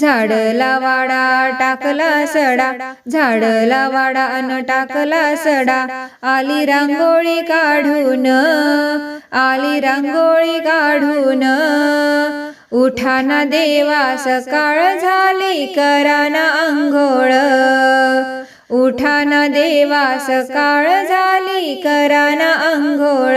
झाडला वाडा टाकला सडा झाडला वाडा अन टाकला सडा. आली रांगोळी काढून आली रांगोळी काढून. उठाना देवा सकाळ झाली कराना अंघोळ उठाना देवा सकाळ झाली कराना अंघोळ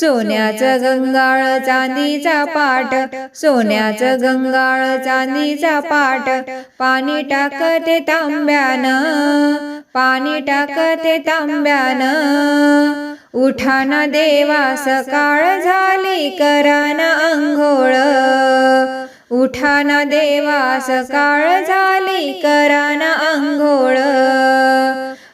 सोन्याचं गंगाळ चांदीचा पाट सोन्याचं गंगाळ चांदीचा पाट पाणी टाकते तांब्यानं पाणी टाकते तांब्यानं. उठाना देवा सकाळ झाली कराना अंघोळ उठाना देवा सकाळ झाली कराना अंघोळ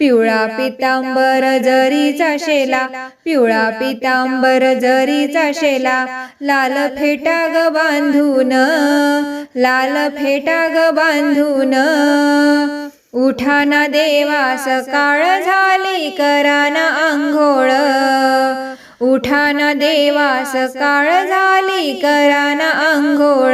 पिवळा पितांबर जरीचा शेला पिवळा पितांबर जरीचा शेला लाल फेटा ग बांधून लाल फेटा ग बांधून उठाना देवा सकाळ झाली कराना अंघोळ उठाना देवा सकाळ झाली कराना अंघोळ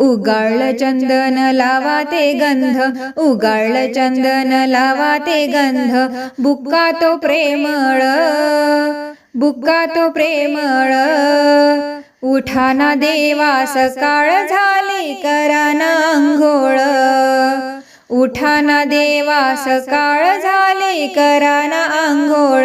उगाळ चंदन लावा ते गंध उगाळ चंदन लावा ते गंध. बुक्का तो प्रेमळ बुक्का तो प्रेमळ. उठाना देवा सकाळ झाली कराना अंघोळ. उठाना देवा सकाळ झाली कराना आंघोळ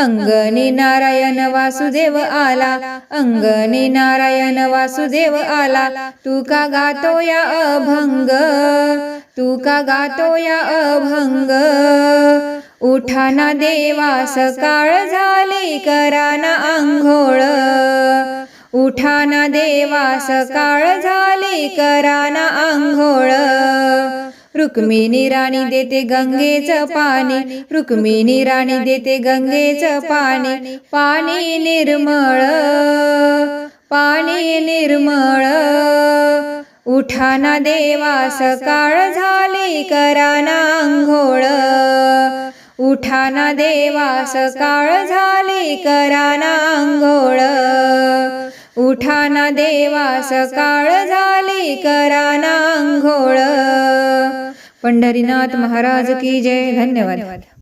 अंगणी नारायण वासुदेव आला. अंगणी नारायण वासुदेव आला. तू का गातो या अभंग? तू का गातो या अभंग? उठाना देवा सकाळ झाली कराना अंघोळ उठाना देवा सकाळ झाली कराना अंघोळ रुक्मिणी राणी देते गंगेचं पाणी रुक्मिणी राणी देते गंगेचं पाणी पाणी निर्मळ पाणी निर्मळ उठाना देवा सकाळ झाली कराना आंघोळ उठाना देवा सकाळ झाली कराना आंघोळ उठाना देवा सकाळ झाली कराना अंघोळ पंढरीनाथ महाराज की जय. धन्यवाद.